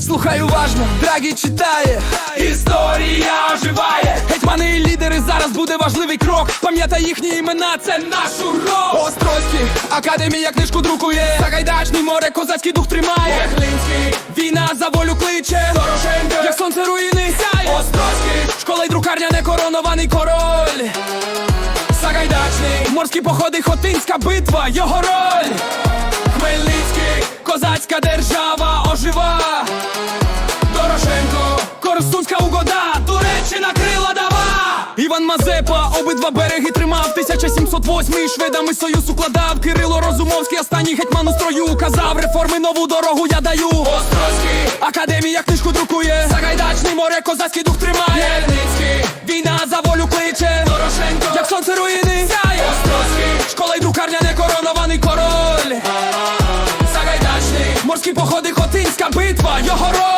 Слухай уважно, драгі читає, історія оживає. Гетьмани і лідери зараз буде важливий крок. Пам'ятай їхні імена, це наш урок. Острозький, академія книжку друкує. Сагайдачний море, козацький дух тримає. Охлинський, війна за волю кличе. Дорошенко, як сонце руїни сяє. Острозький, школа й друкарня, не коронований король. Сагайдачний, морські походи, Хотинська битва, його роль. Хмельницький, козацька держава Корсунська угода, Туреччина крила дава. Іван Мазепа, обидва береги тримав 1708 шведами союз укладав. Кирило Розумовський, останній гетьман у строю казав реформи нову дорогу я даю. Острозький, академія книжку друкує. Сагайдачний море, козацький дух тримає. Єльницький, війна за волю кличе. Дорошенко, як сонце руїни сяє. Острозький, школа й друкарня, не коронований король. Сагайдачний, морські походи, Хотинська битва, його роль.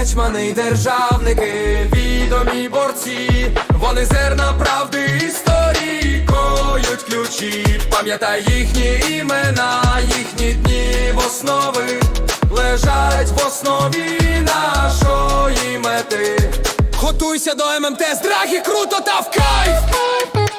Гетьмани й державники, відомі борці, вони зерна правди історії коють ключі. Пам'ятай їхні імена, їхні дні в основи лежать в основі нашої мети. Готуйся до ММТ, з драги круто та в кайф!